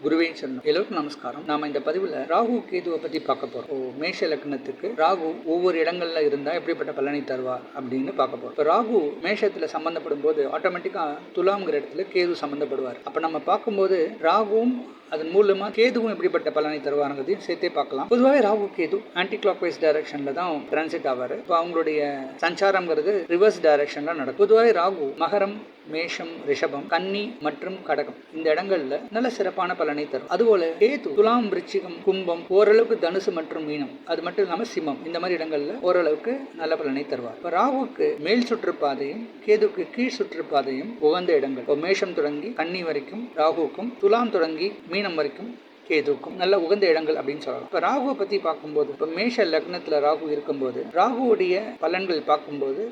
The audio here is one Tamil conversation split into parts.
குருவே சரணம். எல்லோருக்கும் நமஸ்காரம். நாம இந்த பதிவில் ராகு கேதுவை பற்றி பார்க்க போகிறோம் ஓ மேஷ லக்னத்துக்கு ராகு ஒவ்வொரு இடங்கள்ல இருந்தால் எப்படிப்பட்ட பலனை தருவார் அப்படின்னு பார்க்க போகிறோம் இப்போ ராகு மேஷத்தில் சம்மந்தப்படும் போது ஆட்டோமேட்டிக்காக துலாம்ங்கிற இடத்துல கேது சம்மந்தப்படுவார் அப்போ நம்ம பார்க்கும்போது ராகுவும் அதன் மூலமா கேதுவும் எப்படிப்பட்ட பலனை தருவாருங்கிறதையும் சேர்த்தே பார்க்கலாம். பொதுவாகவே Rahu Ketu anti clock wise டைரக்ஷன்ல தான் டிரான்சிட் ஆவார். இப்போ அவங்களுடைய சஞ்சாரம்ங்கிறது ரிவர்ஸ் டைரக்ஷன்ல நடக்கும். பொதுவாகவே ராகு மகரம் மேஷம் ரிஷபம் கன்னி மற்றும் கடகம் இந்த இடங்கள்ல நல்ல சிறப்பான பலனை தரும். அதுபோல கேது துலாம் விருச்சிகம் கும்பம் ஓரளவுக்கு தனுசு மற்றும் மீனம். அது மட்டும் இல்லாம சிம்மம். இந்த மாதிரி இடங்கள்ல ஓரளவுக்கு நல்ல பலனை தருவார். இப்போ ராகுக்கு மேல் சுற்றுப்பாதையும் கேதுக்கு கீழ் சுற்றுப்பாதையும் உகந்த இடங்கள். இப்போ மேஷம் தொடங்கி கன்னி வரைக்கும் ராகுக்கும் துலாம் தொடங்கி மீன் மீனம் வரைக்கும் கேதுக்கும் நல்ல உகந்த இடங்கள் அப்படின்னு சொல்லலாம். இப்போ ராகுவை பற்றி பார்க்கும்போது இப்போ மேஷ லக்னத்தில் ராகு இருக்கும்போது ராகுவுடைய பலன்கள் பார்க்கும்போது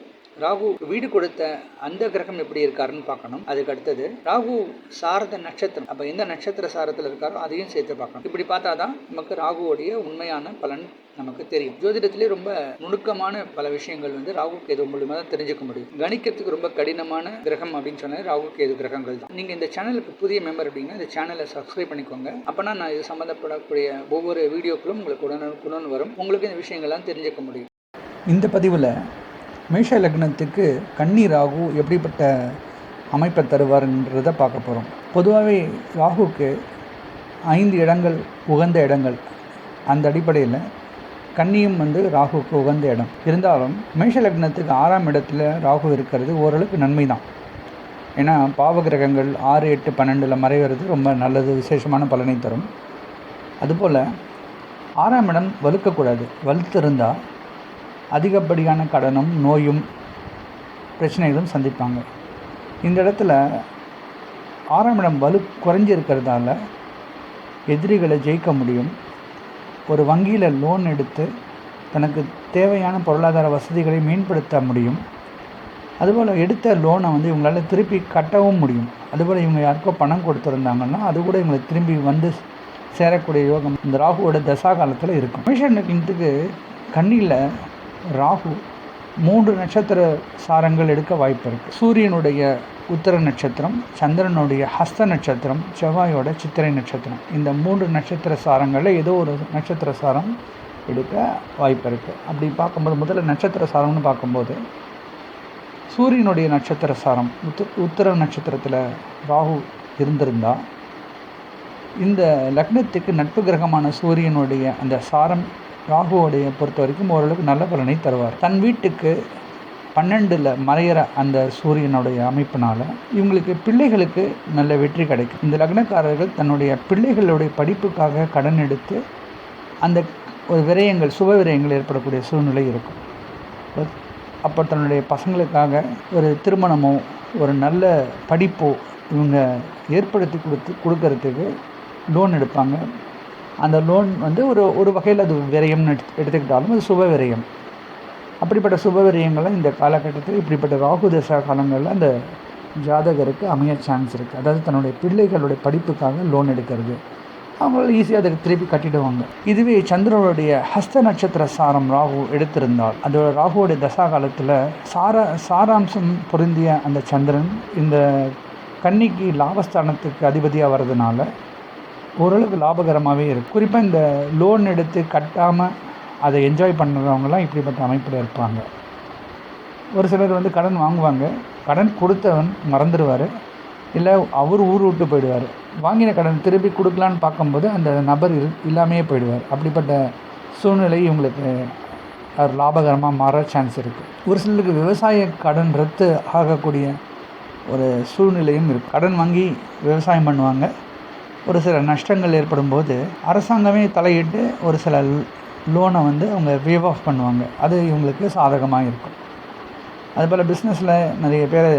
ராகு வீடு கொடுத்த அந்த கிரகம் எப்படி இருக்காருன்னு பார்க்கணும். அதுக்கு அடுத்தது ராகு சாரத நட்சத்திரம். அப்போ எந்த நட்சத்திர சாரத்தில் இருக்காரோ அதையும் சேர்த்து பார்க்கணும். இப்படி பார்த்தா தான் நமக்கு ராகுவோடைய உண்மையான பலன் நமக்கு தெரியும். ஜோதிடத்திலே ரொம்ப நுணுக்கமான பல விஷயங்கள் வந்து ராகு கேது மூலியமாக தான் தெரிஞ்சுக்க முடியும். கணிக்கிறதுக்கு ரொம்ப கடினமான கிரகம் அப்படின்னு சொன்னால் ராகு கேது கிரகங்கள் தான். நீங்கள் இந்த சேனலுக்கு புதிய மெம்பர் அப்படின்னா இந்த சேனலை சப்ஸ்கிரைப் பண்ணிக்கோங்க. அப்போனா நான் இது சம்மந்தப்படக்கூடிய ஒவ்வொரு வீடியோக்களும் உங்களுக்கு உடனுக்குடன் வரும். உங்களுக்கு இந்த விஷயங்கள்லாம் தெரிஞ்சுக்க முடியும். இந்த பதிவில் மேஷ லக்னத்துக்கு கன்னி ராகு எப்படிப்பட்ட அமைப்பை தருவார்ன்றதை பார்க்க போகிறோம் பொதுவாகவே ராகுக்கு ஐந்து இடங்கள் உகந்த இடங்கள். அந்த அடிப்படையில் கன்னியும் வந்து ராகுக்கு உகந்த இடம். இருந்தாலும் மேஷ லக்னத்துக்கு ஆறாம் இடத்துல ராகு இருக்கிறது ஓரளவுக்கு நன்மை தான் ஏன்னா பாவகிரகங்கள் ஆறு எட்டு பன்னெண்டில் மறைவது ரொம்ப நல்லது விசேஷமான பலனை தரும். அதுபோல் ஆறாம் இடம் வலுக்கக்கூடாது வலுத்திருந்தால் அதிகப்படியான கடனும் நோயும் பிரச்சனைகளும் சந்திப்பாங்க. இந்த இடத்துல ஆறாம் இடம் வலு குறைஞ்சி இருக்கிறதால எதிரிகளை ஜெயிக்க முடியும். ஒரு வங்கியில் லோன் எடுத்து தனக்கு தேவையான பொருளாதார வசதிகளை மேம்படுத்த முடியும். அதுபோல் எடுத்த லோனை வந்து இவங்களால் திருப்பி கட்டவும் முடியும். அதுபோல் இவங்க யாருக்கோ பணம் கொடுத்துருந்தாங்கன்னா அது கூட இவங்களுக்கு திரும்பி வந்து சேரக்கூடிய யோகம் இந்த ராகுவோட தசா காலத்தில் இருக்கும். மிஷன் இன்ட்டுக்கு கண்ணியில் ராகு மூன்று நட்சத்திர சாரங்கள் எடுக்க வாய்ப்பு இருக்குது சூரியனுடைய உத்தர நட்சத்திரம் சந்திரனுடைய ஹஸ்த நட்சத்திரம் செவ்வாயோட சித்திரை நட்சத்திரம். இந்த மூன்று நட்சத்திர சாரங்களில் ஏதோ ஒரு நட்சத்திர சாரம் எடுக்க வாய்ப்பு இருக்குது அப்படி பார்க்கும்போது முதல்ல நட்சத்திர சாரம்னு பார்க்கும்போது சூரியனுடைய நட்சத்திர சாரம் உத்து உத்தர நட்சத்திரத்தில் ராகு இருந்திருந்தால் இந்த லக்னத்துக்கு நட்பு கிரகமான சூரியனுடைய அந்த சாரம் ராகுவோடைய பொறுத்த வரைக்கும் ஓரளவுக்கு நல்ல பலனை தருவார். தன் வீட்டுக்கு பன்னெண்டில் மறையிற அந்த சூரியனுடைய அமைப்பினால் இவங்களுக்கு பிள்ளைகளுக்கு நல்ல வெற்றி கிடைக்கும். இந்த லக்னக்காரர்கள் தன்னுடைய பிள்ளைகளுடைய படிப்புக்காக கடன் எடுத்து அந்த ஒரு விரயங்கள் சுப விரயங்கள் ஏற்படக்கூடிய சூழ்நிலை இருக்கும். அப்போ தன்னுடைய பசங்களுக்காக ஒரு திருமணமோ ஒரு நல்ல படிப்போ இவங்க ஏற்படுத்தி கொடுத்து கொடுக்கறதுக்கு லோன் எடுப்பாங்க. அந்த லோன் வந்து ஒரு ஒரு வகையில் அது விரயம்னு எடுத்து எடுத்துக்கிட்டாலும் அது சுப விரயம். அப்படிப்பட்ட சுப விரயங்கள்லாம் இந்த காலகட்டத்தில் இப்படிப்பட்ட ராகு தசா காலங்களில் அந்த ஜாதகருக்கு அமைய சான்ஸ் இருக்குது அதாவது தன்னுடைய பிள்ளைகளுடைய படிப்புக்காக லோன் எடுக்கிறது. அவங்களால ஈஸியாக அதுக்கு திருப்பி கட்டிடுவாங்க. இதுவே சந்திரனுடைய ஹஸ்த நட்சத்திர சாரம் ராகு எடுத்திருந்தால் அந்த ராகுவோடைய தசா காலத்தில் சார சாராம்சம் பொருந்திய அந்த சந்திரன் இந்த கன்னிக்கு லாபஸ்தானத்துக்கு அதிபதியாக வர்றதுனால ஓரளவுக்கு லாபகரமாகவே இருக்குது குறிப்பாக இந்த லோன் எடுத்து கட்டாமல் அதை என்ஜாய் பண்ணுறவங்களாம் இப்படிப்பட்ட அமைப்பில் இருப்பாங்க. ஒரு சிலர் வந்து கடன் வாங்குவாங்க. கடன் கொடுத்தவன் மறந்துடுவார் இல்லை அவர் ஊர் விட்டு போயிடுவார். வாங்கின கடன் திருப்பி கொடுக்கலான்னு பார்க்கும்போது அந்த நபர் இல் இல்லாமையே போயிடுவார். அப்படிப்பட்ட சூழ்நிலை இவங்களுக்கு அவர் லாபகரமாக மாற சான்ஸ் இருக்குது ஒரு சிலருக்கு விவசாய கடன் ரத்து ஆகக்கூடிய ஒரு சூழ்நிலையும் இருக்குது கடன் வாங்கி விவசாயம் பண்ணுவாங்க. ஒரு சில நஷ்டங்கள் ஏற்படும் போது அரசாங்கமே தலையிட்டு ஒரு சில லோனை வந்து அவங்க வேவ் ஆஃப் பண்ணுவாங்க. அது இவங்களுக்கு சாதகமாக இருக்கும். அதுபோல் பிஸ்னஸில் நிறைய பேர்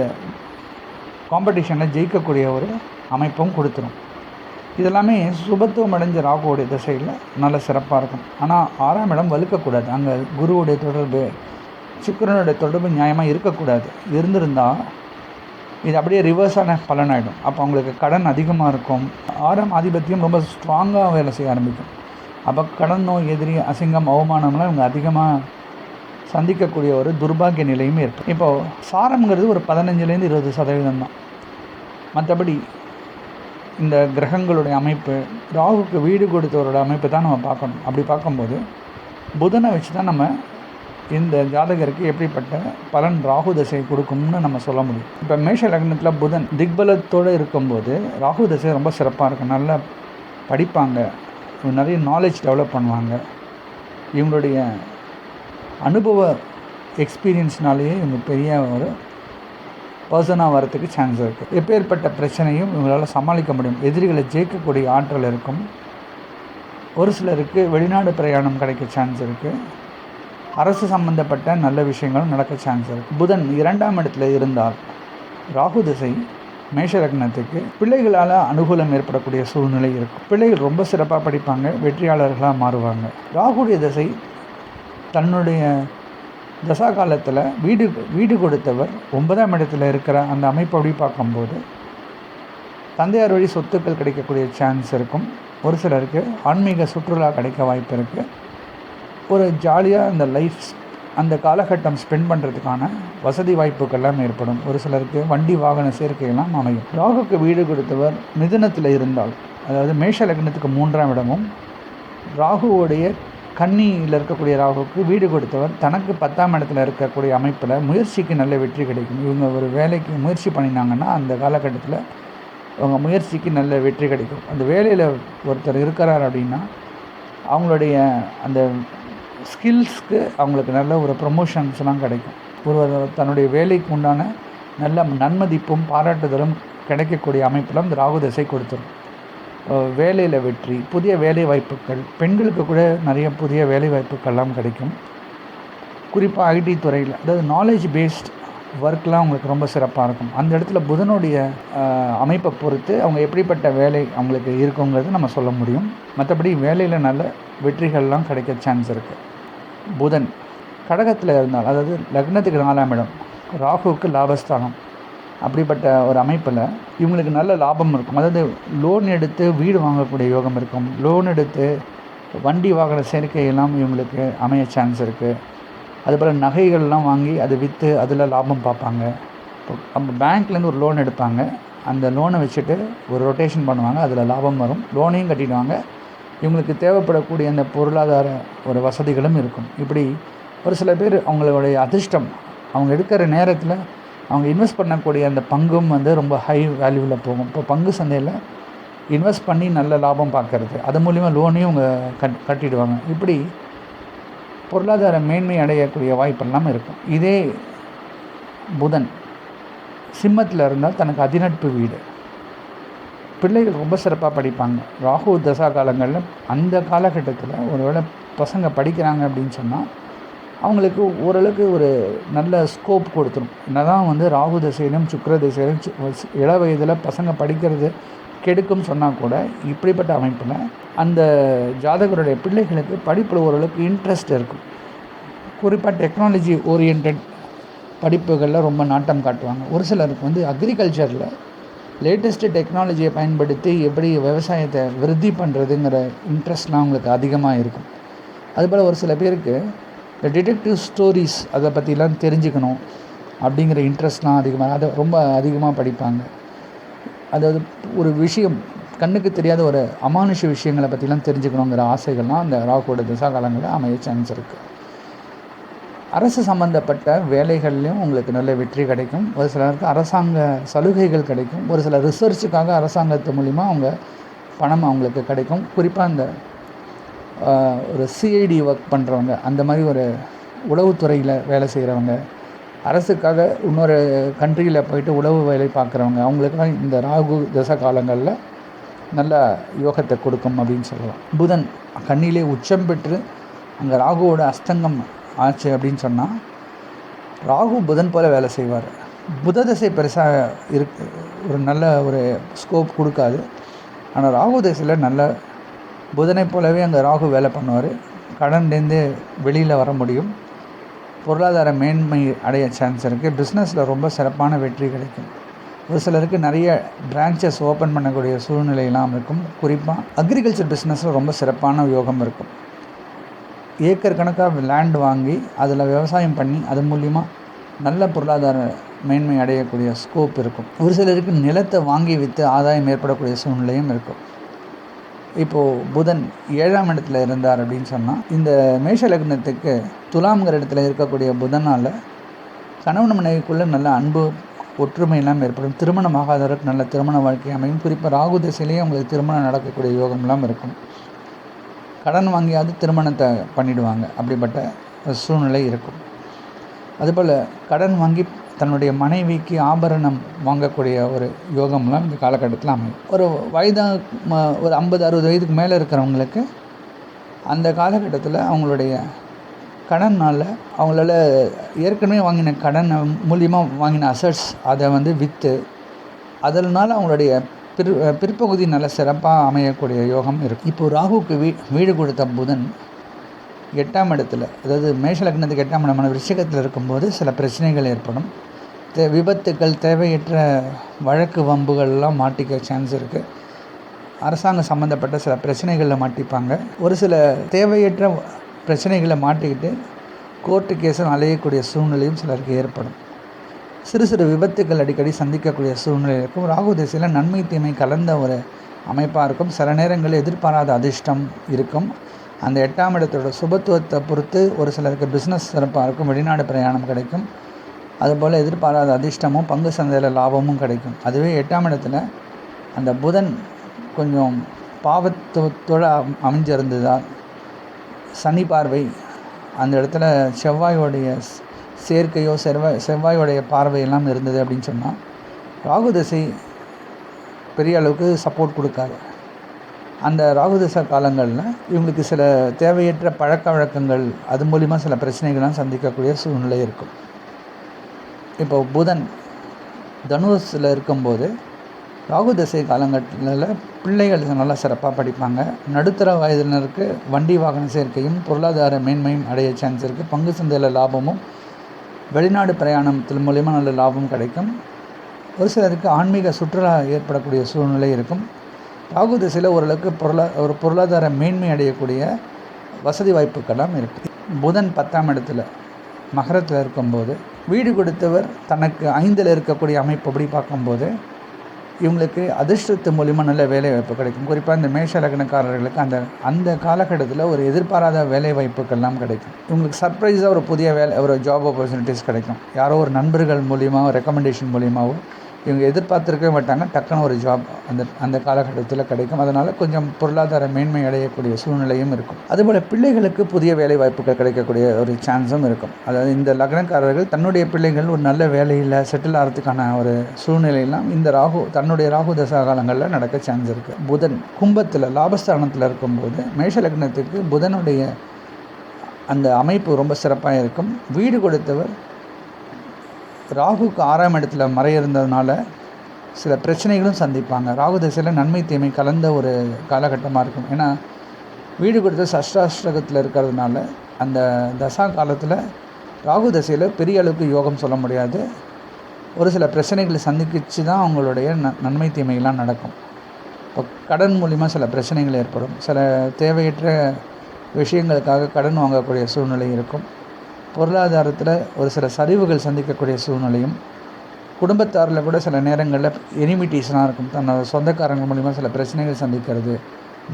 காம்படிஷனில் ஜெயிக்கக்கூடிய ஒரு அமைப்பும் கொடுத்துரும். இதெல்லாமே சுபத்துவம் அடைஞ்ச ராகுவோடைய திசையில் நல்ல சிறப்பாக இருக்கும். ஆனால் ஆறாம் இடம் வலுக்கக்கூடாது. அங்கே குருவுடைய தொடர்பு சுக்கரனுடைய தொடர்பு நியாயமாக இருக்கக்கூடாது. இருந்திருந்தால் இது அப்படியே ரிவர்ஸான பலனாயிடும். அப்போ அவங்களுக்கு கடன் அதிகமாக இருக்கும். ஆறாம் ஆதிபத்தியம் ரொம்ப ஸ்ட்ராங்காக வேலை செய்ய ஆரம்பிக்கும். அப்போ கடன் நோய் எதிரி அசிங்கம் அவமானம்லாம் இவங்க அதிகமாக சந்திக்கக்கூடிய ஒரு துர்பாகிய நிலையும் ஏற்படும். இப்போது சாரம்ங்கிறது ஒரு பதினஞ்சுலேருந்து இருபது சதவீதம் தான். மற்றபடி இந்த கிரகங்களுடைய அமைப்பு ராகுக்கு வீடு கொடுத்தவரோட அமைப்பு தான் நம்ம பார்க்கணும். அப்படி பார்க்கும்போது புதனை வச்சு தான் நம்ம இந்த ஜாதகருக்கு எப்படிப்பட்ட பலன் ராகு தசை கொடுக்கும்னு நம்ம சொல்ல முடியும். இப்போ மேஷ லக்னத்தில் புதன் திக்பலத்தோடு இருக்கும்போது ராகு தசை ரொம்ப சிறப்பாக இருக்கும் நல்லா படிப்பாங்க. நிறைய நாலேஜ் டெவலப் பண்ணுவாங்க. இவங்களுடைய அனுபவ எக்ஸ்பீரியன்ஸ்னாலேயே இவங்க பெரிய ஒரு பர்சனாக வரத்துக்கு சான்ஸ் இருக்குது எப்பேற்பட்ட பிரச்சனையும் இவங்களால் சமாளிக்க முடியும். எதிரிகளை ஜெயிக்கக்கூடிய ஆற்றல் இருக்கும். ஒரு சிலருக்கு வெளிநாடு பிரயாணம் கிடைக்க சான்ஸ் இருக்குது அரசு சம்பந்தப்பட்ட நல்ல விஷயங்களும் நடக்க சான்ஸ் இருக்குது புதன் இரண்டாம் இடத்துல இருந்தால் ராகு திசை மேஷ லக்னத்துக்கு பிள்ளைகளால் அனுகூலம் ஏற்படக்கூடிய சூழ்நிலை இருக்கும் பிள்ளைகள் ரொம்ப சிறப்பாக படிப்பாங்க வெற்றியாளர்களாக மாறுவாங்க. ராகுடைய திசை தன்னுடைய தசா காலத்தில் வீடு வீடு கொடுத்தவர் ஒன்பதாம் இடத்துல இருக்கிற அந்த அமைப்பு அப்படி பார்க்கும்போது தந்தையார் வழி சொத்துக்கள் கிடைக்கக்கூடிய சான்ஸ் இருக்கும். ஒரு சிலருக்கு ஆன்மீக சுற்றுலா கிடைக்க வாய்ப்பு இருக்குது ஒரு ஜாலியாக அந்த லைஃப் அந்த காலகட்டம் ஸ்பெண்ட் பண்ணுறதுக்கான வசதி வாய்ப்புகள்லாம் ஏற்படும். ஒரு சிலருக்கு வண்டி வாகன சேர்க்கையெல்லாம் அமையும். ராகுக்கு வீடு கொடுத்தவர் மிதுனத்தில் இருந்தால் அதாவது மேஷ லக்னத்துக்கு மூன்றாம் இடமும் ராகுவோடைய கன்னியில் இருக்கக்கூடிய ராகுவுக்கு வீடு கொடுத்தவர் தனக்கு பத்தாம் இடத்துல இருக்கக்கூடிய அமைப்பில் முயற்சிக்கு நல்ல வெற்றி கிடைக்கும். இவங்க ஒரு வேலைக்கு முயற்சி பண்ணினாங்கன்னா அந்த காலகட்டத்தில் அவங்க முயற்சிக்கு நல்ல வெற்றி கிடைக்கும். அந்த வேலையில் ஒருத்தர் இருக்கிறார் அப்படின்னா அவங்களுடைய அந்த ஸ்கில்ஸ்க்கு அவங்களுக்கு நல்ல ஒரு ப்ரொமோஷன்ஸ்லாம் கிடைக்கும். ஒருவர் தன்னுடைய வேலைக்கு உண்டான நல்ல நன்மதிப்பும் பாராட்டுதலும் கிடைக்கக்கூடிய அமைப்பில் இந்த ராகு திசை கொடுத்துரும். வேலையில் வெற்றி புதிய வேலை வாய்ப்புகள் பெண்களுக்கு கூட நிறைய புதிய வேலை வாய்ப்புகள்லாம் கிடைக்கும் குறிப்பாக ஐடி துறையில் அதாவது நாலேஜ் பேஸ்ட் ஒர்க்லாம் அவங்களுக்கு ரொம்ப சிறப்பாக இருக்கும். அந்த இடத்துல புதனுடைய அமைப்பை பொறுத்து அவங்க எப்படிப்பட்ட வேலை அவங்களுக்கு இருக்குங்கிறது நம்ம சொல்ல முடியும். மற்றபடி வேலையில் நல்ல வெற்றிகள்லாம் கிடைக்க சான்ஸ் இருக்குது புதன் கடகத்தில் இருந்தால் அதாவது லக்னத்துக்கு நாலாம் இடம் ராகுவுக்கு லாபஸ்தானம் அப்படிப்பட்ட ஒரு அமைப்பில் இவங்களுக்கு நல்ல லாபம் இருக்கும். அதாவது லோன் எடுத்து வீடு வாங்கக்கூடிய யோகம் இருக்கும். லோன் எடுத்து வண்டி வாகன சேர்க்கையெல்லாம் இவங்களுக்கு அமைய சான்ஸ் இருக்குது அதுபோல் நகைகள்லாம் வாங்கி அதை விற்று அதில் லாபம் பார்ப்பாங்க. இப்போ நம்ம பேங்க்லேருந்து ஒரு லோன் எடுப்பாங்க. அந்த லோனை வச்சுட்டு ஒரு ரொட்டேஷன் பண்ணுவாங்க. அதில் லாபம் வரும். லோனையும் கட்டிடுவாங்க. இவங்களுக்கு தேவைப்படக்கூடிய அந்த பொருளாதார ஒரு வசதிகளும் இருக்கும். இப்படி ஒரு சில பேர் அவங்களுடைய அதிர்ஷ்டம் அவங்க எடுக்கிற நேரத்தில் அவங்க இன்வெஸ்ட் பண்ணக்கூடிய அந்த பங்கும் வந்து ரொம்ப ஹை வேல்யூவில் போகும். இப்போ பங்கு சந்தையில் இன்வெஸ்ட் பண்ணி நல்ல லாபம் பார்க்கறது அது மூலிமா லோனையும் அவங்க கட் கட்டிடுவாங்க. இப்படி பொருளாதார மேன்மை அடையக்கூடிய வாய்ப்பெல்லாம் இருக்கும். இதே புதன் சிம்மத்தில் இருந்தால் தனக்கு அதிநட்பு வீடு. பிள்ளைகள் ரொம்ப சிறப்பாக படிப்பாங்க. ராகு தசா காலங்களில் அந்த காலகட்டத்தில் ஒருவேளை பசங்க படிக்கிறாங்க அப்படின்னு சொன்னால் அவங்களுக்கு ஓரளவுக்கு ஒரு நல்ல ஸ்கோப் கொடுத்துரும். என்ன தான் வந்து ராகு திசையிலும் சுக்கர திசையிலும் இள வயதில் பசங்க படிக்கிறது கெடுக்கும் சொன்னால் கூட இப்படிப்பட்ட அமைப்பில் அந்த ஜாதகருடைய பிள்ளைகளுக்கு படிப்பில் ஓரளவுக்கு இன்ட்ரெஸ்ட் இருக்கும். குறிப்பாக டெக்னாலஜி ஓரியன்ட் படிப்புகளில் ரொம்ப நாட்டம் காட்டுவாங்க. ஒரு சிலருக்கு வந்து அக்ரிகல்ச்சரில் லேட்டஸ்ட்டு டெக்னாலஜியை பயன்படுத்தி எப்படி விவசாயத்தை விருத்தி பண்ணுறதுங்கிற இன்ட்ரெஸ்ட்லாம் அவங்களுக்கு அதிகமாக இருக்கும். அதுபோல் ஒரு சில பேருக்கு இந்த டிடெக்டிவ் ஸ்டோரிஸ் அதை பற்றிலாம் தெரிஞ்சுக்கணும் அப்படிங்கிற இன்ட்ரெஸ்ட்லாம் அதிகமாக அதை ரொம்ப அதிகமாக படிப்பாங்க. அதாவது ஒரு விஷயம் கண்ணுக்கு தெரியாத ஒரு அமானுஷ விஷயங்களை பற்றிலாம் தெரிஞ்சுக்கணுங்கிற ஆசைகள்லாம் அந்த ராகோட திசா காலங்களில் அமைய சான்ஸ் இருக்குது அரசு சம்மந்தப்பட்ட வேலைகள்லையும் உங்களுக்கு நல்ல வெற்றி கிடைக்கும். ஒரு சிலருக்கு அரசாங்க சலுகைகள் கிடைக்கும். ஒரு சில ரிசர்ச்சுக்காக அரசாங்கத்து மூலிமா அவங்க பணம் அவங்களுக்கு கிடைக்கும். குறிப்பாக அந்த ஒரு சிஐடி ஒர்க் பண்ணுறவங்க அந்த மாதிரி ஒரு உளவுத்துறையில் வேலை செய்கிறவங்க அரசுக்காக இன்னொரு கண்ட்ரியில் போயிட்டு உளவு வேலை பார்க்குறவங்க அவங்களுக்கெல்லாம் இந்த ராகு தச காலங்களில் நல்ல யோகத்தை கொடுக்கும் அப்படின்னு சொல்லலாம். புதன் கண்ணிலே உச்சம் பெற்று அங்கே ராகுவோட அஸ்தங்கம் ஆச்சு அப்படின்னு சொன்னால் ராகு புதன் போல் வேலை செய்வார். புத தசை பெருசாக இருக்கு ஒரு நல்ல ஒரு ஸ்கோப் கொடுக்காது. ஆனால் ராகு தசையில் நல்ல புதனை போலவே அங்கே ராகு வேலை பண்ணுவார். கடன்லேருந்து வெளியில் வர முடியும். பொருளாதார மேன்மை அடைய சான்ஸ் இருக்குது பிஸ்னஸில் ரொம்ப சிறப்பான வெற்றி கிடைக்கும். ஒரு சிலருக்கு நிறைய பிரான்ச்சஸ் ஓப்பன் பண்ணக்கூடிய சூழ்நிலையெல்லாம் இருக்கும். குறிப்பாக அக்ரிகல்ச்சர் பிஸ்னஸில் ரொம்ப சிறப்பான யோகம் இருக்கும். ஏக்கர் கணக்காக லேண்ட் வாங்கி அதில் விவசாயம் பண்ணி அது மூலிமா நல்ல பொருளாதார மேன்மை அடையக்கூடிய ஸ்கோப் இருக்கும். ஒரு சிலருக்கு நிலத்தை வாங்கி விற்று ஆதாயம் ஏற்படக்கூடிய சூழ்நிலையும் இருக்கும். இப்போது புதன் ஏழாம் இடத்துல இருந்தார் அப்படின்னு சொன்னால் இந்த மேஷ லக்னத்துக்கு துலாம்ங்கிற இடத்துல இருக்கக்கூடிய புதனால் கணவன் மனைவிக்குள்ளே நல்ல அன்பு ஒற்றுமையெல்லாம் ஏற்படும். திருமணமாகாதவருக்கு நல்ல திருமண வாழ்க்கை அமையும். குறிப்பாக ராகு திசையிலேயே உங்களுக்கு திருமணம் நடக்கக்கூடிய யோகம்லாம் இருக்கும். கடன் வாங்கியாவது திருமணத்தை பண்ணிடுவாங்க. அப்படிப்பட்ட ஒரு சூழ்நிலை இருக்கும். அதுபோல் கடன் வாங்கி தன்னுடைய மனைவிக்கு ஆபரணம் வாங்கக்கூடிய ஒரு யோகம்லாம் இந்த காலகட்டத்தில் அமையும். ஒரு வயதாக ஒரு ஐம்பது அறுபது வயதுக்கு மேலே இருக்கிறவங்களுக்கு அந்த காலகட்டத்தில் அவங்களுடைய கடனால் அவங்களால ஏற்கனவே வாங்கின கடன் மூலியமாக வாங்கின அசட்ஸ் அதை வந்து விற்று அதனால் அவங்களுடைய பிற் பிற்பகுதி நல்ல சிறப்பாக அமையக்கூடிய யோகம் இருக்கும். இப்போது ராகுக்கு வீ வீடு கொடுத்த புதன் எட்டாம் இடத்துல அதாவது மேஷ லக்னத்துக்கு எட்டாம் இடமான விஷயத்தில் இருக்கும்போது சில பிரச்சனைகள் ஏற்படும். தே விபத்துக்கள் தேவையற்ற வழக்கு வம்புகள்லாம் மாட்டிக்க சான்ஸ் இருக்குது அரசாங்கம் சம்மந்தப்பட்ட சில பிரச்சனைகளில் மாட்டிப்பாங்க. ஒரு சில தேவையற்ற பிரச்சனைகளை மாட்டிக்கிட்டு கோர்ட்டு கேஸும் அலையக்கூடிய சூழ்நிலையும் சிலருக்கு ஏற்படும். சிறு சிறு விபத்துக்கள் அடிக்கடி சந்திக்கக்கூடிய சூழ்நிலை இருக்கும். ராகு திசையில் நன்மை தீமை கலந்த ஒரு அமைப்பாக இருக்கும். சில நேரங்களில் எதிர்பாராத அதிர்ஷ்டம் இருக்கும். அந்த எட்டாம் இடத்தோட சுபத்துவத்தை பொறுத்து ஒரு சிலருக்கு பிஸ்னஸ் சிறப்பாக இருக்கும். வெளிநாடு பிரயாணம் கிடைக்கும். அதுபோல் எதிர்பாராத அதிர்ஷ்டமும் பங்கு சந்தையில் லாபமும் கிடைக்கும். அதுவே எட்டாம் இடத்துல அந்த புதன் கொஞ்சம் பாவத்துவத்தோடு அமைஞ்சிருந்ததால் சனி பார்வை அந்த இடத்துல செவ்வாயோடைய சேர்க்கையோ செவ்வாய் செவ்வாயோடைய பார்வையெல்லாம் இருந்தது அப்படின்னு சொன்னால் ராகு தசை பெரிய அளவுக்கு சப்போர்ட் கொடுக்காது. அந்த ராகுதசை காலங்களில் இவங்களுக்கு சில தேவையற்ற பழக்க வழக்கங்கள் அது மூலிமா சில பிரச்சனைகள்லாம் சந்திக்கக்கூடிய சூழ்நிலை இருக்கும். இப்போ புதன் தனுசில் இருக்கும்போது ராகு தசை காலங்கட்டில் பிள்ளைகள் நல்லா சிறப்பாக படிப்பாங்க. நடுத்தர வயதினருக்கு வண்டி வாகன சேர்க்கையும் பொருளாதார மேன்மையும் அடைய சான்ஸ் இருக்குது பங்கு சந்தையில் லாபமும் வெளிநாடு பிரயாணத்தின் மூலிமா நல்ல லாபம் கிடைக்கும். ஒரு சிலருக்கு ஆன்மீக சுற்றுலா ஏற்படக்கூடிய சூழ்நிலை இருக்கும். ராகு திசையில் ஓரளவுக்கு பொருளா ஒரு பொருளாதார மேன்மை அடையக்கூடிய வசதி வாய்ப்புக்கெல்லாம் இருக்குது புதன் பத்தாம் இடத்துல மகரத்தில் இருக்கும்போது வீடு கொடுத்தவர் தனக்கு ஐந்தில் இருக்கக்கூடிய அமைப்பு அப்படி பார்க்கும்போது இவங்களுக்கு அதிர்ஷ்டத்து மூலிமா நல்ல வேலைவாய்ப்பு கிடைக்கும். குறிப்பாக இந்த மேஷ லக்னக்காரர்களுக்கு அந்த அந்த காலகட்டத்தில் ஒரு எதிர்பாராத வேலைவாய்ப்புகள்லாம் கிடைக்கும். இவங்களுக்கு சர்ப்ரைஸாக ஒரு புதிய வேலை ஒரு ஜாப் ஆப்பர்ச்சுனிட்டிஸ் கிடைக்கும். யாரோ ஒரு நண்பர்கள் மூலியமாக ரெக்கமெண்டேஷன் மூலியமாகவோ இவங்க எதிர்பார்த்துருக்கவே மாட்டாங்க. டக்குன்னு ஒரு ஜாப் அந்த அந்த காலகட்டத்தில் கிடைக்கும். அதனால் கொஞ்சம் பொருளாதார மேன்மை அடையக்கூடிய சூழ்நிலையும் இருக்கும். அதுபோல் பிள்ளைகளுக்கு புதிய வேலை வாய்ப்புகள் கிடைக்கக்கூடிய ஒரு சான்ஸும் இருக்கும். அதாவது இந்த லக்னக்காரர்கள் தன்னுடைய பிள்ளைகள் ஒரு நல்ல வேலையில் செட்டில் ஆகிறதுக்கான ஒரு சூழ்நிலையெல்லாம் இந்த ராகு தன்னுடைய ராகு தசா காலங்களில் நடக்க சான்ஸ் இருக்குது புதன் கும்பத்தில் லாபஸ்தானத்தில் இருக்கும்போது மேஷ லக்னத்துக்கு புதனுடைய அந்த அமைப்பு ரொம்ப சிறப்பாக இருக்கும். வீடு கொடுத்தவர் ராகுக்கு ஆறாம் இடத்துல மறையிருந்ததுனால சில பிரச்சனைகளும் சந்திப்பாங்க. ராகு திசையில் நன்மை தீமை கலந்த ஒரு காலகட்டமாக இருக்கும். ஏன்னா வீடு கொடுத்த சஷ்டாஷ்டகத்தில் இருக்கிறதுனால அந்த தசா காலத்தில் ராகு தசையில் பெரிய அளவுக்கு யோகம் சொல்ல முடியாது. ஒரு சில பிரச்சனைகளை சந்திக்கிச்சு தான் அவங்களுடைய ந நன்மை தீமைகள்லாம் நடக்கும். இப்போ கடன் மூலிமா சில பிரச்சனைகள் ஏற்படும். சில தேவையற்ற விஷயங்களுக்காக கடன் வாங்கக்கூடிய சூழ்நிலை இருக்கும். பொருளாதாரத்தில் ஒரு சில சரிவுகள் சந்திக்கக்கூடிய சூழ்நிலையும் குடும்பத்தாரில் கூட சில நேரங்களில் எனிமிட்டிஸ்லாம் இருக்கும். தன்னோட சொந்தக்காரங்க மூலிமா சில பிரச்சனைகள் சந்திக்கிறது.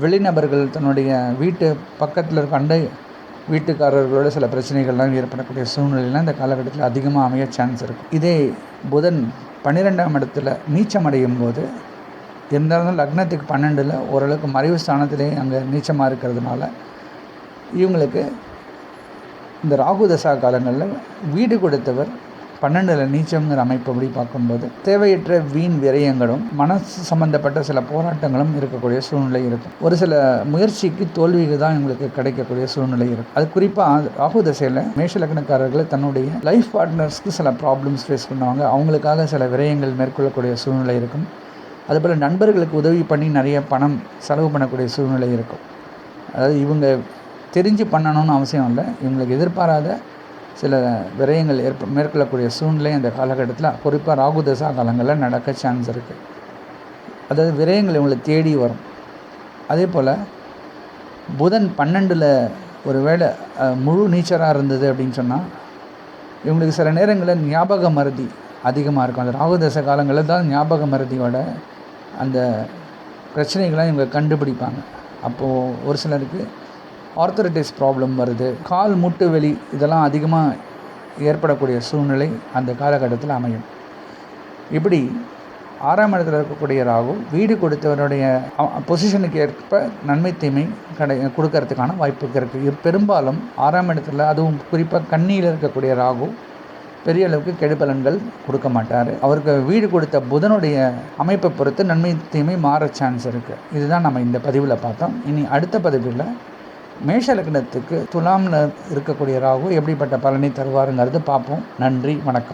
வெளிநபர்கள் தன்னுடைய வீட்டு பக்கத்தில் இருக்க அண்டை வீட்டுக்காரர்களோட சில பிரச்சனைகள்லாம் ஏற்படக்கூடிய சூழ்நிலைலாம் இந்த காலகட்டத்தில் அதிகமாக அமைய சான்ஸ் இருக்கும் இதே புதன் பன்னிரெண்டாம் இடத்துல நீச்சம் அடையும் போது இருந்தாலும் லக்னத்துக்கு பன்னெண்டில் ஓரளவுக்கு மறைவு ஸ்தானத்திலே அங்கே நீச்சமாக இருக்கிறதுனால இவங்களுக்கு இந்த ராகு தசா காலங்களில் வீடு கொடுத்தவர் பன்னெண்டில் நீச்சம்ங்கிற அமைப்பபடி பார்க்கும்போது தேவையற்ற வீண் விரயங்களும் மனசு சம்பந்தப்பட்ட சில போராட்டங்களும் இருக்கக்கூடிய சூழ்நிலை இருக்கும். ஒரு சில முயற்சிக்கு தோல்விகள் தான் இவங்களுக்கு கிடைக்கக்கூடிய சூழ்நிலை இருக்கும். அது குறிப்பாக ராகு தசையில் மேஷ லக்னக்காரர்கள் தன்னுடைய லைஃப் பார்ட்னர்ஸ்க்கு சில ப்ராப்ளம்ஸ் ஃபேஸ் பண்ணுவாங்க. அவங்களுக்காக சில விரயங்கள் மேற்கொள்ளக்கூடிய சூழ்நிலை இருக்கும். அதுபோல் நண்பர்களுக்கு உதவி பண்ணி நிறைய பணம் செலவு பண்ணக்கூடிய சூழ்நிலை இருக்கும். அதாவது இவங்க தெரிஞ்சு பண்ணணும்னு அவசியம் இல்லை. இவங்களுக்கு எதிர்பாராத சில விரயங்கள் ஏற்ப மேற்கொள்ளக்கூடிய சூழ்நிலை அந்த காலகட்டத்தில் குறிப்பாக ராகு தசா காலங்களில் நடக்க சான்ஸ் இருக்குது அதாவது விரயங்கள் இவங்களை தேடி வரும். அதே போல் புதன் பன்னெண்டில் ஒரு வேளை முழு நீச்சராக இருந்தது அப்படின்னு சொன்னால் இவங்களுக்கு சில நேரங்களில் ஞாபக மருதி அதிகமாக இருக்கும். அந்த ராகு தச காலங்களில் தான் ஞாபக மருதியோட அந்த பிரச்சனைகளை இவங்க கண்டுபிடிப்பாங்க. அப்போது ஒரு சிலருக்கு ஆர்த்தரைட்டிஸ் ப்ராப்ளம் வருது. கால் முட்டு வலி இதெல்லாம் அதிகமாக ஏற்படக்கூடிய சூழ்நிலை அந்த காலகட்டத்தில் அமையும். இப்படி ஆறாம் இடத்துல இருக்கக்கூடிய ராகு வீடு கொடுத்தவருடைய பொசிஷனுக்கு ஏற்ப நன்மை தீமை கடை கொடுக்கறதுக்கான வாய்ப்பு இருக்குது பெரும்பாலும் ஆறாம் இடத்துல அதுவும் குறிப்பாக கண்ணியில் இருக்கக்கூடிய ராகு பெரிய அளவுக்கு கெடுபலன்கள் கொடுக்க மாட்டார். அவருக்கு வீடு கொடுத்த புதனுடைய அமைப்பை பொறுத்து நன்மை தீமை மாற சான்ஸ் இருக்குது இதுதான் நம்ம இந்த பதிவில் பார்த்தோம். இனி அடுத்த பதிவில் மேஷ லக்னத்துக்கு துலாமில் இருக்கக்கூடிய ராகு எப்படிப்பட்ட பலனை தருவாருங்கிறது பார்ப்போம். நன்றி வணக்கம்.